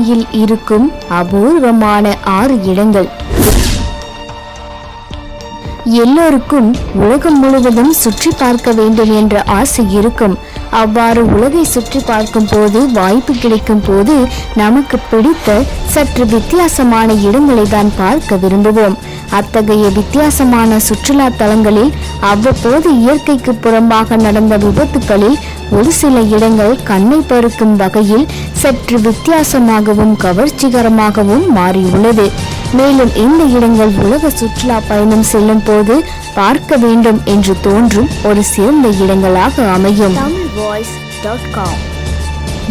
பூமியில் இருக்கும் அபூர்வமான ஆறு இடங்கள். எல்லோருக்கும் உலகம் முழுவதும் சுற்றி பார்க்க வேண்டும் என்ற ஆசை இருக்கும். அவ்வாறு உலகை சுற்றி பார்க்கும் போது வாய்ப்பு கிடைக்கும் போது நமக்கு பிடித்த சற்று வித்தியாசமான இடங்களை தான் பார்க்க விரும்புவோம். அத்தகைய வித்தியாசமான சுற்றுலா தலங்களில் அவ்வப்போது இயற்கைக்கு புறம்பாக நடந்த விபத்துக்களில் ஒரு சில இடங்கள் கண்ணை பருக்கும் வகையில் சற்று வித்தியாசமாகவும் கவர்ச்சிகரமாகவும் மாறியுள்ளது. மேலும் இந்த இடங்கள் உலக சுற்றுலா பயணம் செல்லும் போது பார்க்க வேண்டும் என்று தோன்றும் ஒரு சிறந்த இடங்களாக அமையும்.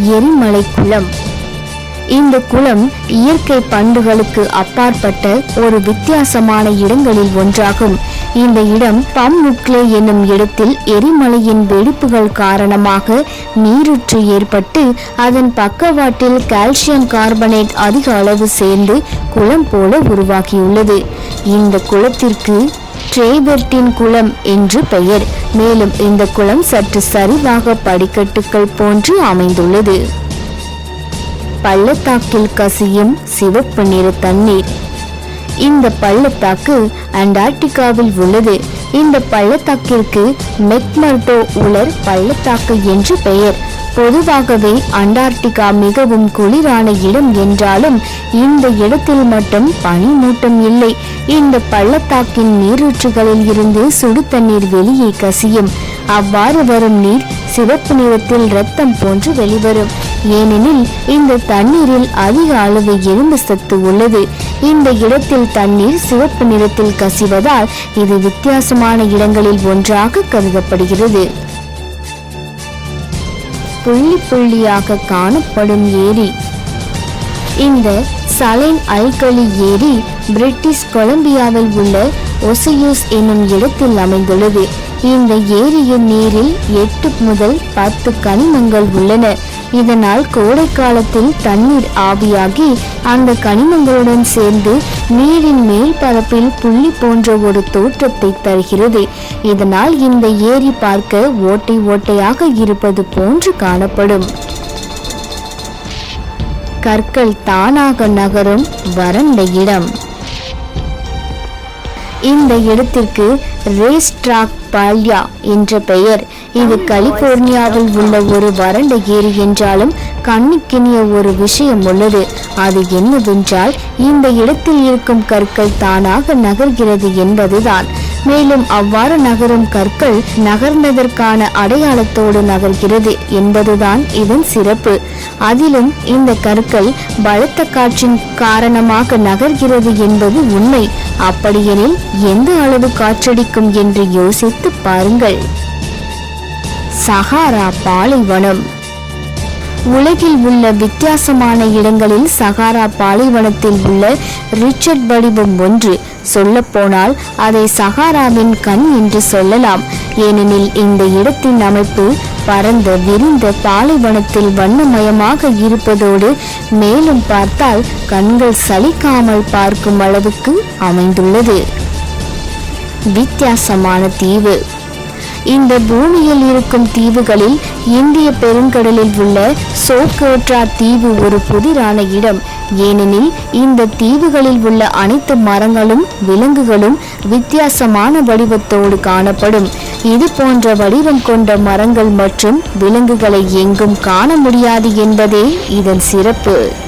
எரிமலை குளம். இந்த குளம் இயற்கை பண்புகளுக்கு அப்பாற்பட்ட ஒரு வித்தியாசமான இடங்களில் ஒன்றாகும். இந்த இடம் பம்முக்லே என்னும் இடத்தில் எரிமலையின் வெடிப்புகள் காரணமாக நீருற்று ஏற்பட்டு அதன் பக்கவாட்டில் கால்சியம் கார்பனேட் அதிக அளவு சேர்ந்து குளம் போல உருவாகியுள்ளது. இந்த குளத்திற்கு ட்ரேபெர்டின் குளம் என்று பெயர். மேலும் இந்த குளம் சற்று சரிவாக படிக்கட்டுகள் போன்று அமைந்துள்ளது. பள்ளத்தாக்கில் கசியும் சிவப்பு நிற தண்ணீர் இந்த பள்ளத்தாக்கு அண்டார்டிகாவில் உள்ளது. இந்த பள்ளத்தாக்கிற்கு மெக்மர்டோ உலர் பள்ளத்தாக்கு என்று பெயர். பொதுவாகவே அண்டார்டிகா மிகவும் குளிரான இடம் என்றாலும் இந்த இடத்தில் மட்டும் பனிமூட்டம் இல்லை. இந்த பள்ளத்தாக்கின் நீரூற்றுகளில் இருந்து சுடு தண்ணீர் வெளியே கசியும். அவ்வாறு வரும் நீர் சிவப்பு நிறத்தில் ரத்தம் போன்று வெளிவரும். ஏனெனில் இந்த தண்ணீரில் அதிக அளவு எலும்பு சத்து உள்ளது. இந்த இடத்தில் தண்ணீர் சிவப்பு நிறத்தில் கசிவதால் இது வித்தியாசமான இடங்களில் ஒன்றாக கருதப்படுகிறது. புள்ளி புள்ளியாக காணப்படும் ஏரி. இந்த சலைன் அல்கலி ஏரி பிரிட்டிஷ் கொலம்பியாவில் உள்ள ஒசியூஸ் என்னும் இடத்தில் அமைந்துள்ளது. இந்த ஏரியின் நீரில் எட்டு முதல் பத்து கனிமங்கள் உள்ளன. இதனால் கோடை காலத்தில் தண்ணீர் ஆவியாகி அந்த கனிமங்களுடன் சேர்ந்து நீரின் மேல் பரப்பில் புள்ளி போன்ற ஒரு தோற்றத்தை தருகிறது. இதனால் இந்த ஏரி பார்க்க ஓட்டை ஓட்டையாக இருப்பது போன்று காணப்படும். கற்கள் தானாக நகரும் வறண்ட இடம். இந்த இடத்திற்கு ரேஸ் ட்ராக் பால்யா என்ற பெயர். இது கலிபோர்னியாவில் உள்ள ஒரு வறண்ட ஏரி என்றாலும் கண்ணுக்கினிய ஒரு விஷயம் உள்ளது. அது என்னவென்றால் இந்த இடத்தில் இருக்கும் கற்கள் தானாக நகர்கிறது என்பதுதான். மேலும் அவ்வாறு நகரும் கற்கள் நகர்ந்ததற்கான அடையாளத்தோடு நகர்கிறது என்பதுதான் இதன் சிறப்பு. அதிலும் இந்த கற்கள் பலத்த காற்றின் காரணமாக நகர்கிறது என்பது உண்மை. அப்படியெனில் எந்த அளவு காற்றடிக்கும் என்று யோசித்து பாருங்கள். சஹாரா பாலைவனம். உலகில் உள்ள வித்தியாசமான இடங்களில் சகாரா பாலைவனத்தில் உள்ள ரிச்சர்ட் வடிவம் ஒன்று. சொல்லப்போனால் அதை சகாராவின் கண் என்று சொல்லலாம். ஏனெனில் இந்த இடத்தின் அமைப்பு பரந்த விரிந்த பாலைவனத்தில் வண்ணமயமாக இருப்பதோடு மேலும் பார்த்தால் கண்கள் சலிக்காமல் பார்க்கும் அளவுக்கு அமைந்துள்ளது. வித்தியாசமான தீவு. இந்த பூமியில் இருக்கும் தீவுகளில் இந்திய பெருங்கடலில் உள்ள சோக்கோட்ரா தீவு ஒரு புதிரான இடம். ஏனெனில் இந்த தீவுகளில் உள்ள அனைத்து மரங்களும் விலங்குகளும் வித்தியாசமான வடிவத்தோடு காணப்படும். இது போன்ற வடிவம் கொண்ட மரங்கள் மற்றும் விலங்குகளை எங்கும் காண முடியாது என்பதே இதன் சிறப்பு.